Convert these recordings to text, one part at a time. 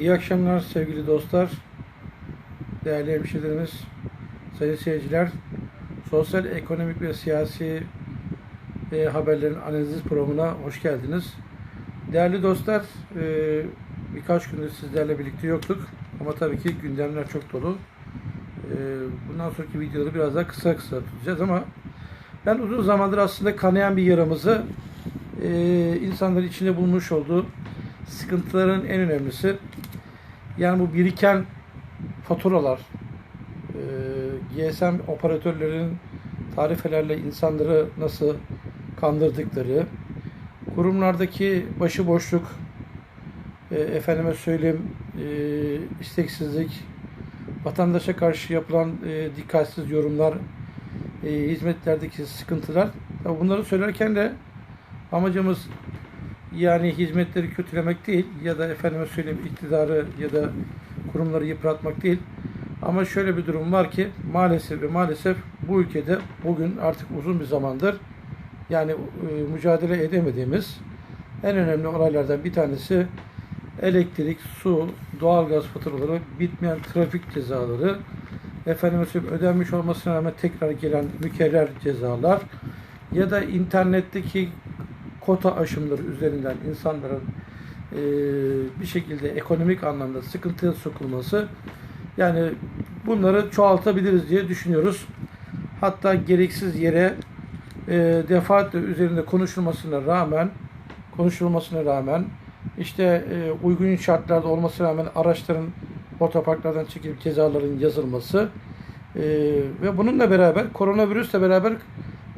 İyi akşamlar sevgili dostlar, değerli hemşehrilerimiz, sayın seyirciler. Sosyal, ekonomik ve siyasi e, haberlerin analiz programına hoş geldiniz. Değerli dostlar, e, birkaç gündür sizlerle birlikte yoktuk ama tabii ki gündemler çok dolu. E, bundan sonraki videoları biraz daha kısa kısa tutacağız ama ben uzun zamandır aslında kanayan bir yaramızı e, insanların içinde bulmuş olduğu sıkıntıların en önemlisi yani bu biriken faturalar, e, GSM operatörlerin tarifelerle insanları nasıl kandırdıkları, kurumlardaki başıboşluk, e, efendime söyleyeyim e, isteksizlik, vatandaşa karşı yapılan e, dikkatsiz yorumlar, e, hizmetlerdeki sıkıntılar. Tabii bunları söylerken de amacımız yani hizmetleri kötülemek değil ya da efendime söyleyeyim iktidarı ya da kurumları yıpratmak değil. Ama şöyle bir durum var ki maalesef ve maalesef bu ülkede bugün artık uzun bir zamandır yani e, mücadele edemediğimiz en önemli olaylardan bir tanesi elektrik, su, doğalgaz faturaları, bitmeyen trafik cezaları, efendime söyleyeyim ödenmiş olmasına rağmen tekrar gelen mükerrer cezalar ya da internetteki kota aşımları üzerinden insanların e, bir şekilde ekonomik anlamda sıkıntıya sokulması yani bunları çoğaltabiliriz diye düşünüyoruz. Hatta gereksiz yere e, defaatle üzerinde konuşulmasına rağmen konuşulmasına rağmen işte e, uygun şartlarda olmasına rağmen araçların otoparklardan çekilip cezaların yazılması e, ve bununla beraber koronavirüsle beraber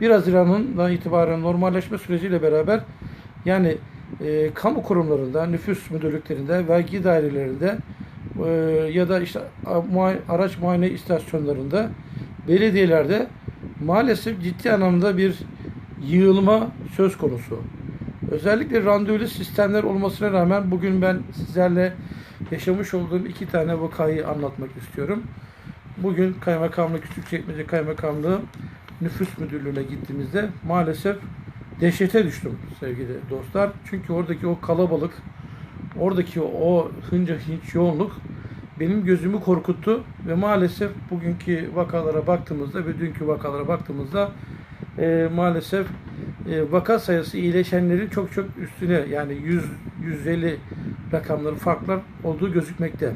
1 Haziran'dan itibaren normalleşme süreciyle beraber yani e, kamu kurumlarında, nüfus müdürlüklerinde, vergi dairelerinde e, ya da işte araç muayene istasyonlarında, belediyelerde maalesef ciddi anlamda bir yığılma söz konusu. Özellikle randevulu sistemler olmasına rağmen bugün ben sizlerle yaşamış olduğum iki tane vakayı anlatmak istiyorum. Bugün Kaymakamlık, Küçükçekmece Kaymakamlığı Nüfus Müdürlüğü'ne gittiğimizde maalesef dehşete düştüm sevgili dostlar. Çünkü oradaki o kalabalık, oradaki o hınca hinç yoğunluk benim gözümü korkuttu ve maalesef bugünkü vakalara baktığımızda ve dünkü vakalara baktığımızda e, maalesef e, vaka sayısı iyileşenlerin çok çok üstüne yani 100 150 rakamları farklar olduğu gözükmekte.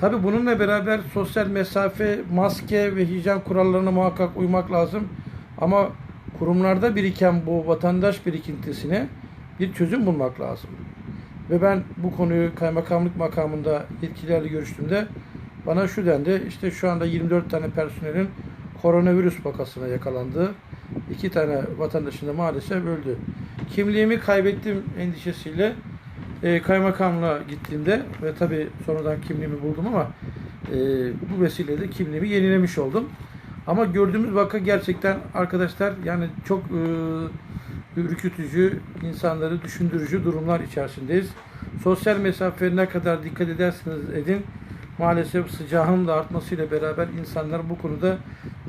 Tabi bununla beraber sosyal mesafe, maske ve hijyen kurallarına muhakkak uymak lazım. Ama kurumlarda biriken bu vatandaş birikintisine bir çözüm bulmak lazım. Ve ben bu konuyu kaymakamlık makamında yetkililerle görüştüğümde bana şu dendi. İşte şu anda 24 tane personelin koronavirüs vakasına yakalandı. iki tane vatandaşın da maalesef öldü. Kimliğimi kaybettim endişesiyle e, kaymakamlığa gittiğimde ve tabi sonradan kimliğimi buldum ama e, bu vesileyle kimliğimi yenilemiş oldum. Ama gördüğümüz vaka gerçekten arkadaşlar yani çok e, ürkütücü, insanları düşündürücü durumlar içerisindeyiz. Sosyal mesafeye ne kadar dikkat ederseniz edin maalesef sıcağın da artmasıyla beraber insanlar bu konuda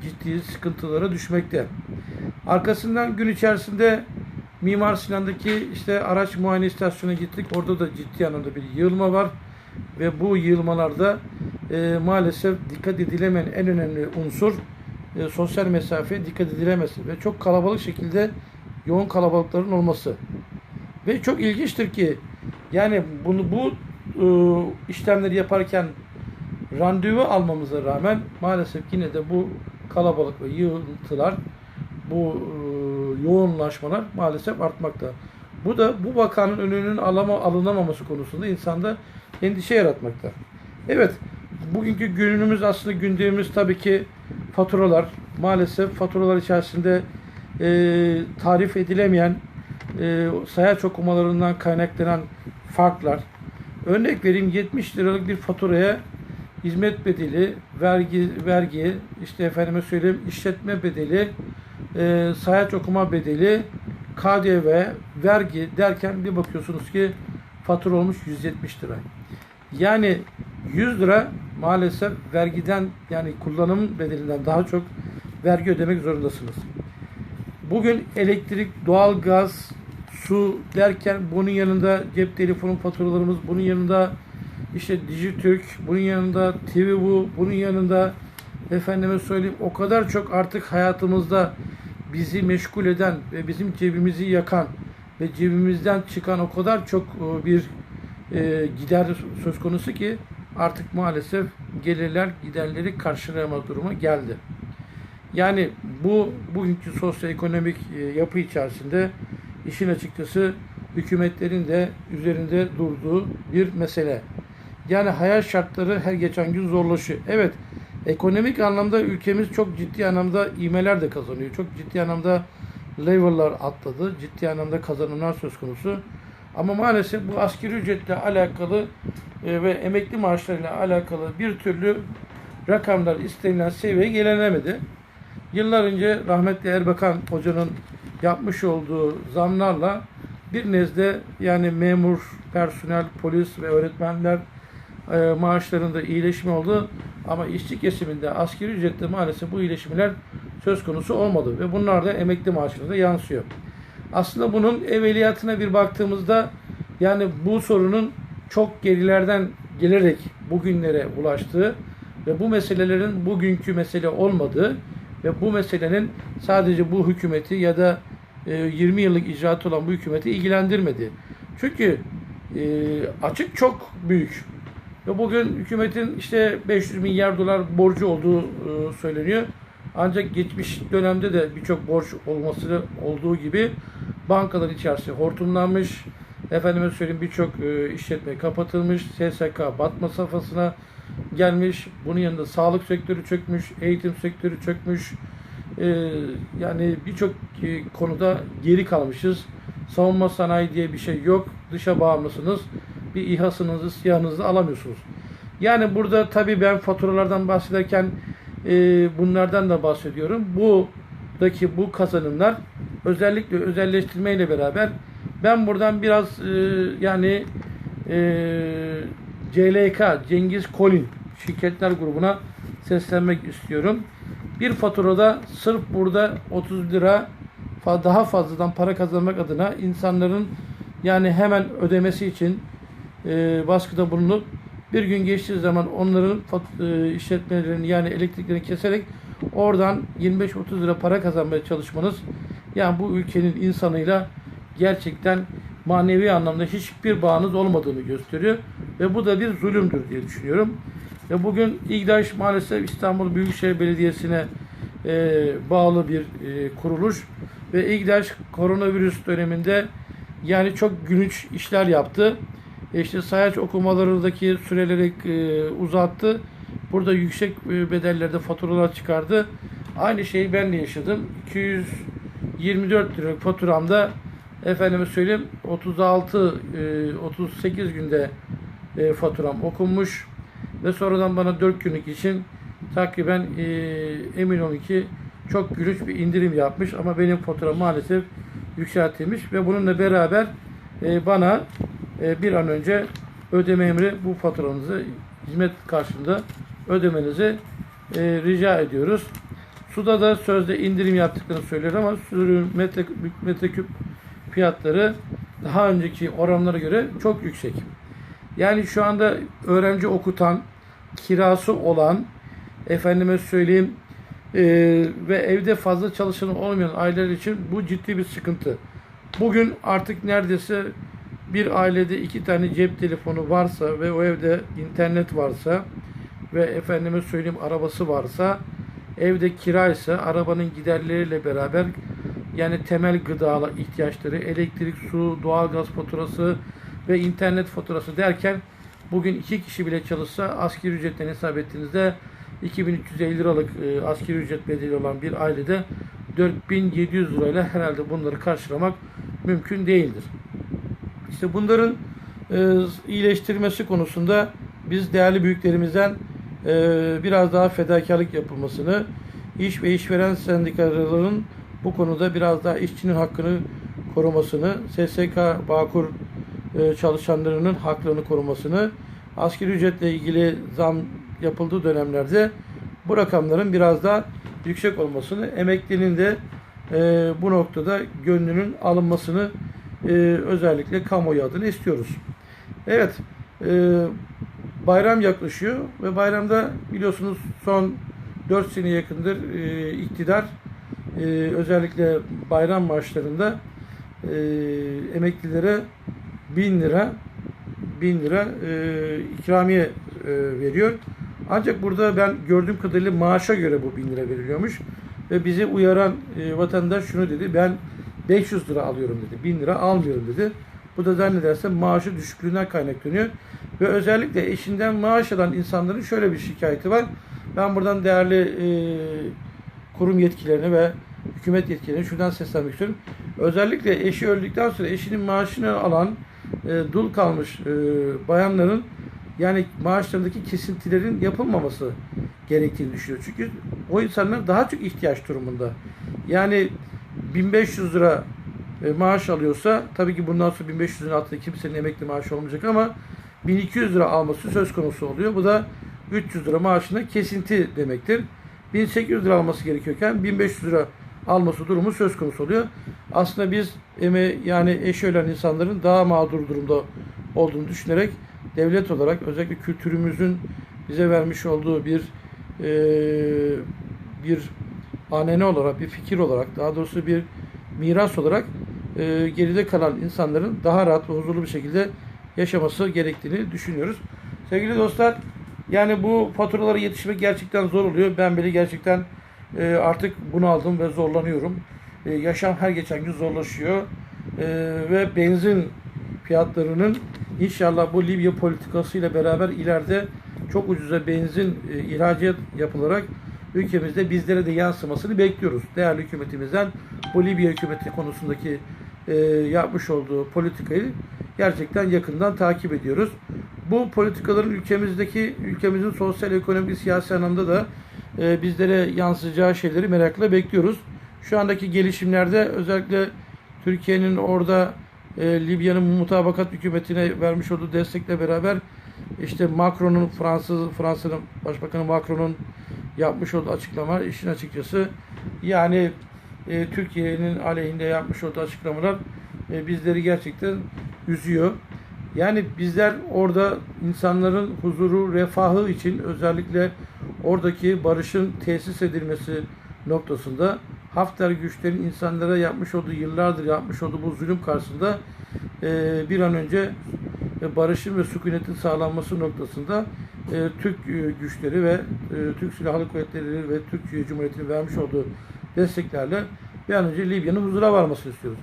ciddi sıkıntılara düşmekte. Arkasından gün içerisinde Mimar Sinan'daki işte araç muayene istasyonuna gittik. Orada da ciddi anlamda bir yığılma var. Ve bu yığılmalarda e, maalesef dikkat edilemeyen en önemli unsur e, sosyal mesafeye dikkat edilemesi ve çok kalabalık şekilde yoğun kalabalıkların olması. Ve çok ilginçtir ki yani bunu bu e, işlemleri yaparken randevu almamıza rağmen maalesef yine de bu kalabalık ve yığıntılar bu e, yoğunlaşmalar maalesef artmakta. Bu da bu vakanın önünün alama, alınamaması konusunda insanda endişe yaratmakta. Evet, bugünkü günümüz aslında gündemimiz tabii ki faturalar. Maalesef faturalar içerisinde e, tarif edilemeyen e, sayaç okumalarından kaynaklanan farklar. Örnek vereyim 70 liralık bir faturaya hizmet bedeli, vergi, vergi, işte efendime söyleyeyim işletme bedeli, e, sayaç okuma bedeli, KDV, vergi derken bir bakıyorsunuz ki fatura olmuş 170 lira. Yani 100 lira maalesef vergiden yani kullanım bedelinden daha çok vergi ödemek zorundasınız. Bugün elektrik, doğalgaz, su derken bunun yanında cep telefonu faturalarımız, bunun yanında işte Dijitürk, bunun yanında TV bu, bunun yanında efendime söyleyeyim o kadar çok artık hayatımızda bizi meşgul eden ve bizim cebimizi yakan ve cebimizden çıkan o kadar çok e, bir e, gider söz konusu ki artık maalesef gelirler giderleri karşılayama durumu geldi. Yani bu bugünkü sosyoekonomik e, yapı içerisinde işin açıkçası hükümetlerin de üzerinde durduğu bir mesele. Yani hayat şartları her geçen gün zorlaşıyor. Evet, ekonomik anlamda ülkemiz çok ciddi anlamda imeler de kazanıyor. Çok ciddi anlamda level'lar atladı. Ciddi anlamda kazanımlar söz konusu. Ama maalesef bu asgari ücretle alakalı e, ve emekli maaşlarıyla alakalı bir türlü rakamlar istenilen seviyeye gelenemedi. Yıllar önce rahmetli Erbakan Hoca'nın yapmış olduğu zamlarla bir nezde yani memur, personel, polis ve öğretmenler e, maaşlarında iyileşme oldu. Ama işçi kesiminde asgari ücrette maalesef bu iyileşmeler söz konusu olmadı ve bunlar da emekli maaşına da yansıyor. Aslında bunun evveliyatına bir baktığımızda yani bu sorunun çok gerilerden gelerek bugünlere ulaştığı ve bu meselelerin bugünkü mesele olmadığı ve bu meselenin sadece bu hükümeti ya da e, 20 yıllık icraatı olan bu hükümeti ilgilendirmedi. Çünkü e, açık çok büyük. Ve bugün hükümetin işte 500 milyar dolar borcu olduğu e, söyleniyor. Ancak geçmiş dönemde de birçok borç olması olduğu gibi bankalar içerisinde hortumlanmış. Efendime söyleyeyim birçok e, işletme kapatılmış. SSK batma safhasına gelmiş. Bunun yanında sağlık sektörü çökmüş, eğitim sektörü çökmüş. E, yani birçok konuda geri kalmışız. Savunma sanayi diye bir şey yok. Dışa bağımlısınız. Bir İHA'sınızı, SİHA'nızı alamıyorsunuz. Yani burada tabii ben faturalardan bahsederken e, bunlardan da bahsediyorum. Buradaki bu kazanımlar özellikle özelleştirmeyle beraber ben buradan biraz e, yani e, CLK Cengiz Kolin şirketler grubuna seslenmek istiyorum. Bir faturada sırf burada 30 lira daha fazladan para kazanmak adına insanların yani hemen ödemesi için e, baskıda bulunup bir gün geçtiği zaman onların e, işletmelerini yani elektriklerini keserek oradan 25-30 lira para kazanmaya çalışmanız yani bu ülkenin insanıyla gerçekten manevi anlamda hiçbir bağınız olmadığını gösteriyor ve bu da bir zulümdür diye düşünüyorum. Ve bugün İGDAŞ maalesef İstanbul Büyükşehir Belediyesi'ne e, bağlı bir e, kuruluş ve İGDAŞ koronavirüs döneminde yani çok gülünç işler yaptı. İşte sayaç okumalarındaki süreleri e, uzattı. Burada yüksek e, bedellerde faturalar çıkardı. Aynı şeyi ben de yaşadım. 224 liralık faturamda efendime söyleyeyim 36 e, 38 günde e, faturam okunmuş ve sonradan bana 4 günlük için takriben e, emin olun ki çok gülünç bir indirim yapmış ama benim faturam maalesef yükseltilmiş ve bununla beraber e, bana bir an önce ödeme emri bu faturanızı hizmet karşılığında ödemenizi e, rica ediyoruz. Suda da sözde indirim yaptıklarını söylüyor ama sürü metre, metreküp fiyatları daha önceki oranlara göre çok yüksek. Yani şu anda öğrenci okutan, kirası olan, efendime söyleyeyim e, ve evde fazla çalışan olmayan aileler için bu ciddi bir sıkıntı. Bugün artık neredeyse bir ailede iki tane cep telefonu varsa ve o evde internet varsa ve efendime söyleyeyim arabası varsa evde kiraysa arabanın giderleriyle beraber yani temel gıda ihtiyaçları, elektrik, su, doğalgaz faturası ve internet faturası derken bugün iki kişi bile çalışsa asgari ücretten hesap ettiğinizde 2350 liralık e, asgari ücret bedeli olan bir ailede 4700 lirayla herhalde bunları karşılamak mümkün değildir. İşte bunların e, iyileştirmesi konusunda biz değerli büyüklerimizden e, biraz daha fedakarlık yapılmasını, iş ve işveren sendikalarının bu konuda biraz daha işçinin hakkını korumasını, SSK Bağkur e, çalışanlarının haklarını korumasını, asgari ücretle ilgili zam yapıldığı dönemlerde bu rakamların biraz daha yüksek olmasını, emeklinin de bu noktada gönlünün alınmasını e, özellikle kamuoyu adına istiyoruz. Evet, e, bayram yaklaşıyor ve bayramda biliyorsunuz son 4 sene yakındır e, iktidar e, özellikle bayram maaşlarında e, emeklilere 1000 lira 1000 lira e, ikramiye e, veriyor. Ancak burada ben gördüğüm kadarıyla maaşa göre bu 1000 lira veriliyormuş. Ve bizi uyaran e, vatandaş şunu dedi. Ben 500 lira alıyorum dedi. 1000 lira almıyorum dedi. Bu da zannedersem maaşı düşüklüğünden kaynaklanıyor. Ve özellikle eşinden maaş alan insanların şöyle bir şikayeti var. Ben buradan değerli e, kurum yetkililerine ve hükümet yetkililerine şuradan seslenmek istiyorum. Özellikle eşi öldükten sonra eşinin maaşını alan e, dul kalmış e, bayanların yani maaşlarındaki kesintilerin yapılmaması gerektiğini düşünüyor. Çünkü o insanlar daha çok ihtiyaç durumunda. Yani 1500 lira e, maaş alıyorsa tabii ki bundan sonra 1500 lira altında kimsenin emekli maaşı olmayacak ama 1200 lira alması söz konusu oluyor. Bu da 300 lira maaşına kesinti demektir. 1800 lira alması gerekiyorken 1500 lira alması durumu söz konusu oluyor. Aslında biz eme yani eşi ölen insanların daha mağdur durumda olduğunu düşünerek devlet olarak özellikle kültürümüzün bize vermiş olduğu bir e, bir anene olarak, bir fikir olarak, daha doğrusu bir miras olarak e, geride kalan insanların daha rahat ve huzurlu bir şekilde yaşaması gerektiğini düşünüyoruz. Sevgili dostlar, yani bu faturalara yetişmek gerçekten zor oluyor. Ben bile gerçekten e, artık bunaldım ve zorlanıyorum. E, yaşam her geçen gün zorlaşıyor. E, ve benzin fiyatlarının inşallah bu Libya politikasıyla beraber ileride çok ucuza benzin e, ihracat yapılarak ülkemizde bizlere de yansımasını bekliyoruz. Değerli hükümetimizden bu Libya hükümeti konusundaki e, yapmış olduğu politikayı gerçekten yakından takip ediyoruz. Bu politikaların ülkemizdeki ülkemizin sosyal, ekonomik, siyasi anlamda da e, bizlere yansıyacağı şeyleri merakla bekliyoruz. Şu andaki gelişimlerde özellikle Türkiye'nin orada e, Libya'nın mutabakat hükümetine vermiş olduğu destekle beraber işte Macron'un Fransız Fransa'nın Başbakanı Macron'un yapmış olduğu açıklama işin açıkçası yani e, Türkiye'nin aleyhinde yapmış olduğu açıklamalar e, bizleri gerçekten üzüyor. Yani bizler orada insanların huzuru, refahı için özellikle oradaki barışın tesis edilmesi noktasında Hafter güçlerin insanlara yapmış olduğu yıllardır yapmış olduğu bu zulüm karşısında e, bir an önce e, barışın ve sükunetin sağlanması noktasında e, Türk e, güçleri ve e, Türk Silahlı Kuvvetleri ve Türkiye Cumhuriyeti'nin vermiş olduğu desteklerle bir an önce Libya'nın huzura varmasını istiyoruz.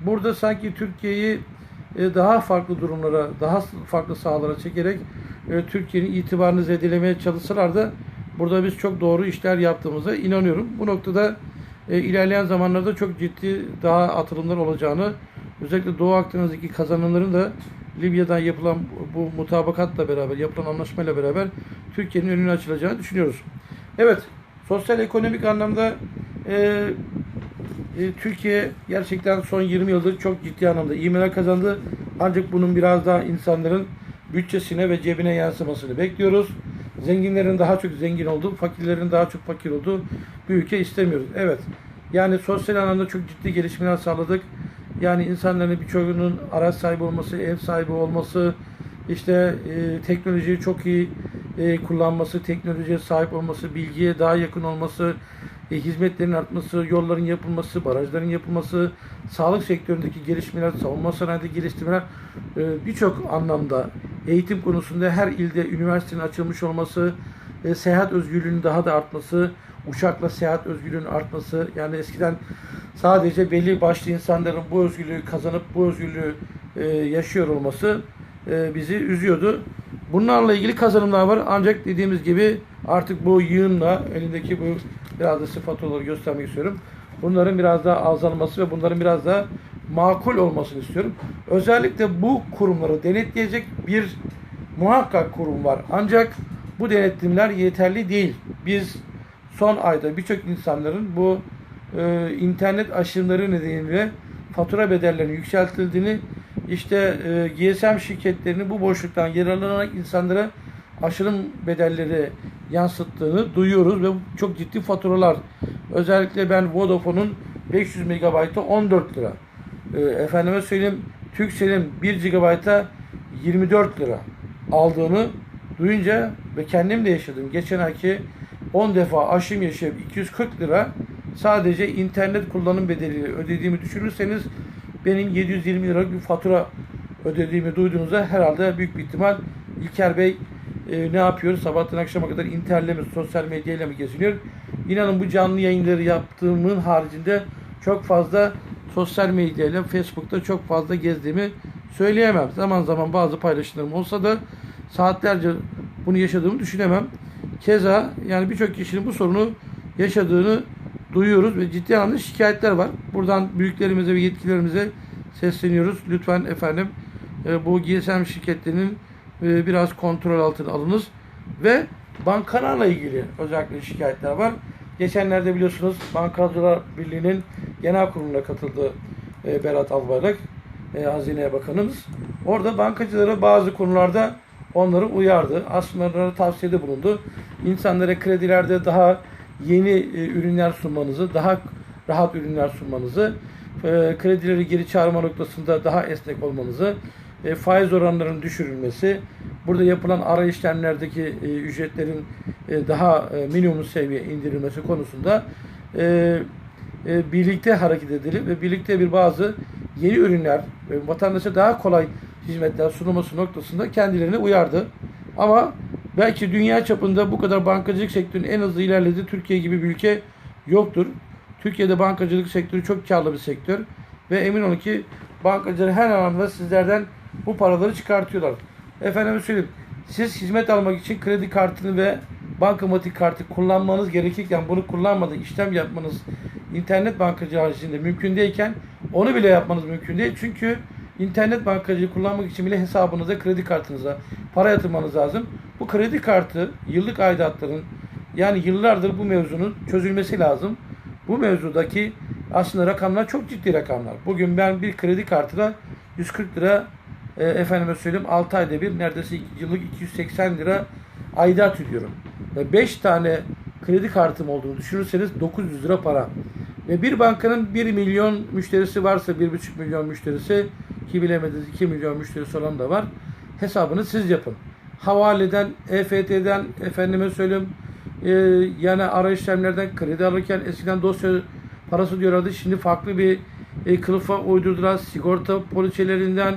Burada sanki Türkiye'yi e, daha farklı durumlara, daha farklı sahalara çekerek e, Türkiye'nin itibarını zedelemeye çalışsalar da burada biz çok doğru işler yaptığımıza inanıyorum. Bu noktada e, ilerleyen zamanlarda çok ciddi daha atılımlar olacağını özellikle Doğu Akdeniz'deki kazanımların da Libya'dan yapılan bu mutabakatla beraber, yapılan anlaşmayla beraber Türkiye'nin önünü açılacağını düşünüyoruz. Evet, sosyal ekonomik anlamda e, e, Türkiye gerçekten son 20 yıldır çok ciddi anlamda ivmeler kazandı. Ancak bunun biraz daha insanların bütçesine ve cebine yansımasını bekliyoruz. Zenginlerin daha çok zengin olduğu, fakirlerin daha çok fakir olduğu bir ülke istemiyoruz. Evet, yani sosyal anlamda çok ciddi gelişmeler sağladık. Yani insanların birçoğunun araç sahibi olması, ev sahibi olması, işte e, teknolojiyi çok iyi e, kullanması, teknolojiye sahip olması, bilgiye daha yakın olması, e, hizmetlerin artması, yolların yapılması, barajların yapılması, sağlık sektöründeki gelişmeler, savunma sanayide geliştirmeler e, birçok anlamda eğitim konusunda her ilde üniversitenin açılmış olması, e, seyahat özgürlüğünün daha da artması, uçakla seyahat özgürlüğünün artması, yani eskiden sadece belli başlı insanların bu özgürlüğü kazanıp bu özgürlüğü e, yaşıyor olması e, bizi üzüyordu. Bunlarla ilgili kazanımlar var ancak dediğimiz gibi artık bu yığınla elindeki bu biraz da sıfatları göstermek istiyorum. Bunların biraz daha azalması ve bunların biraz daha makul olmasını istiyorum. Özellikle bu kurumları denetleyecek bir muhakkak kurum var. Ancak bu denetimler yeterli değil. Biz son ayda birçok insanların bu e, internet aşımları nedeniyle fatura bedellerinin yükseltildiğini işte e, GSM şirketlerinin bu boşluktan yararlanarak insanlara aşırım bedelleri yansıttığını duyuyoruz ve çok ciddi faturalar. Özellikle ben Vodafone'un 500 MB'a 14 lira. E, efendime söyleyeyim Turkcell'in 1 GB'a 24 lira aldığını duyunca ve kendim de yaşadım. Geçen ayki 10 defa aşım yaşayıp 240 lira sadece internet kullanım bedeliyle ödediğimi düşünürseniz benim 720 liralık bir fatura ödediğimi duyduğunuzda herhalde büyük bir ihtimal İlker Bey e, ne yapıyor? Sabahtan akşama kadar internetle mi, sosyal medyayla mı geziniyor? İnanın bu canlı yayınları yaptığımın haricinde çok fazla sosyal medyayla, Facebook'ta çok fazla gezdiğimi söyleyemem. Zaman zaman bazı paylaşımlarım olsa da saatlerce bunu yaşadığımı düşünemem. Keza yani birçok kişinin bu sorunu yaşadığını duyuyoruz ve ciddi anlamda şikayetler var. Buradan büyüklerimize ve yetkililerimize sesleniyoruz. Lütfen efendim e, bu GSM şirketlerinin e, biraz kontrol altına alınız ve bankalarla ilgili özellikle şikayetler var. Geçenlerde biliyorsunuz Bankacılar Birliği'nin genel kuruluna katıldı e, Berat Albayrak, e, Hazine Bakanımız. Orada bankacılara bazı konularda onları uyardı. Aslında onlara tavsiyede bulundu. İnsanlara kredilerde daha yeni e, ürünler sunmanızı, daha rahat ürünler sunmanızı, e, kredileri geri çağırma noktasında daha esnek olmanızı, e, faiz oranlarının düşürülmesi, burada yapılan ara işlemlerdeki ücretlerin daha minimum seviye indirilmesi konusunda birlikte hareket edilip ve birlikte bir bazı yeni ürünler vatandaşa daha kolay hizmetler sunulması noktasında kendilerini uyardı. Ama belki dünya çapında bu kadar bankacılık sektörünün en hızlı ilerlediği Türkiye gibi bir ülke yoktur. Türkiye'de bankacılık sektörü çok karlı bir sektör ve emin olun ki bankacılar her anlamda sizlerden bu paraları çıkartıyorlar. Efendim söyleyeyim. Siz hizmet almak için kredi kartını ve bankamatik kartı kullanmanız gerekirken bunu kullanmadan işlem yapmanız internet bankacılığı haricinde mümkün değilken onu bile yapmanız mümkün değil. Çünkü internet bankacılığı kullanmak için bile hesabınıza, kredi kartınıza para yatırmanız lazım. Bu kredi kartı yıllık aidatların yani yıllardır bu mevzunun çözülmesi lazım. Bu mevzudaki aslında rakamlar çok ciddi rakamlar. Bugün ben bir kredi kartına 140 lira e, efendime söyleyeyim 6 ayda bir neredeyse yıllık 280 lira aidat ödüyorum. Ve 5 tane kredi kartım olduğunu düşünürseniz 900 lira para. Ve bir bankanın 1 milyon müşterisi varsa 1,5 milyon müşterisi ki bilemediniz 2 milyon müşterisi olan da var. Hesabını siz yapın. Havaleden, EFT'den efendime söyleyeyim e, yani ara işlemlerden kredi alırken eskiden dosya parası diyorlardı. Şimdi farklı bir e, kılıfa uydurdular. Sigorta poliçelerinden,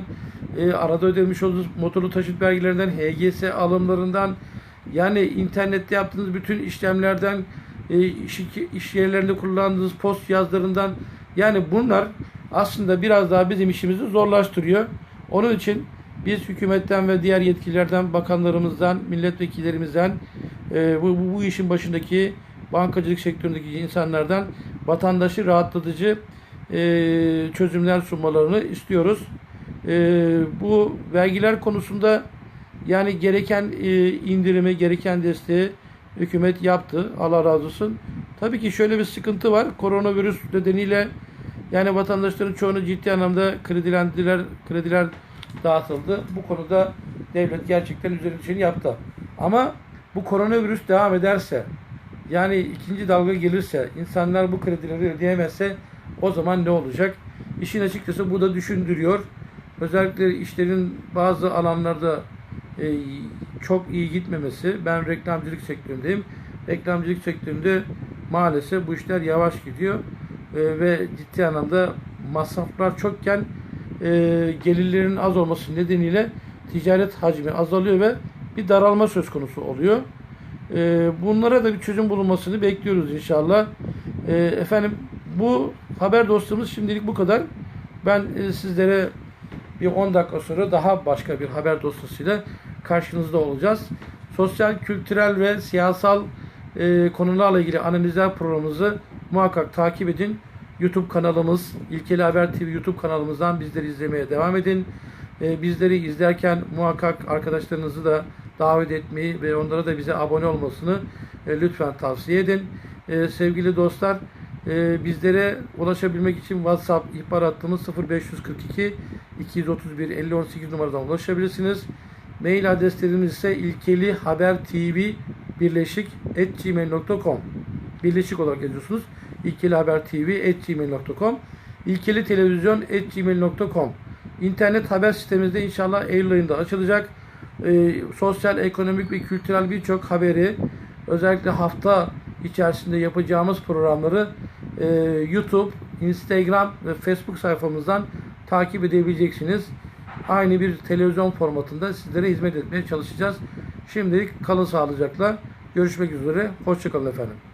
e, arada ödemiş olduğunuz motorlu taşıt vergilerinden, HGS alımlarından, yani internette yaptığınız bütün işlemlerden, e, iş, iş yerlerinde kullandığınız post yazlarından, yani bunlar aslında biraz daha bizim işimizi zorlaştırıyor. Onun için biz hükümetten ve diğer yetkililerden, bakanlarımızdan, milletvekillerimizden, e, bu, bu, bu işin başındaki bankacılık sektöründeki insanlardan vatandaşı rahatlatıcı e, çözümler sunmalarını istiyoruz. E, bu vergiler konusunda yani gereken e, indirimi, gereken desteği hükümet yaptı. Allah razı olsun. Tabii ki şöyle bir sıkıntı var. Koronavirüs nedeniyle yani vatandaşların çoğunu ciddi anlamda kredilendiler, krediler dağıtıldı. Bu konuda devlet gerçekten üzerine düşeni yaptı. Ama bu koronavirüs devam ederse yani ikinci dalga gelirse insanlar bu kredileri ödeyemezse o zaman ne olacak? İşin açıkçası bu da düşündürüyor. Özellikle işlerin bazı alanlarda e, çok iyi gitmemesi. Ben reklamcılık sektöründeyim. Reklamcılık sektöründe maalesef bu işler yavaş gidiyor. E, ve ciddi anlamda masraflar çokken e, gelirlerin az olması nedeniyle ticaret hacmi azalıyor ve bir daralma söz konusu oluyor. E, bunlara da bir çözüm bulunmasını bekliyoruz inşallah. E, efendim bu haber dostumuz şimdilik bu kadar. Ben e, sizlere bir 10 dakika sonra daha başka bir haber dosyasıyla karşınızda olacağız. Sosyal, kültürel ve siyasal e, konularla ilgili analizler programımızı muhakkak takip edin. YouTube kanalımız, İlkeli Haber TV YouTube kanalımızdan bizleri izlemeye devam edin. E, bizleri izlerken muhakkak arkadaşlarınızı da davet etmeyi ve onlara da bize abone olmasını e, lütfen tavsiye edin. E, sevgili dostlar, e, bizlere ulaşabilmek için WhatsApp ihbar hattımız 0542 231 50 18 numaradan ulaşabilirsiniz. Mail adreslerimiz ise ilkeli haber tv birleşik gmail.com birleşik olarak yazıyorsunuz. İlkeli haber tv at gmail.com İlkeli televizyon gmail.com İnternet haber sitemizde inşallah Eylül ayında açılacak. e, sosyal, ekonomik ve kültürel birçok haberi özellikle hafta içerisinde yapacağımız programları e, YouTube, Instagram ve Facebook sayfamızdan takip edebileceksiniz. Aynı bir televizyon formatında sizlere hizmet etmeye çalışacağız. Şimdilik kalın sağlıcakla. Görüşmek üzere. Hoşçakalın efendim.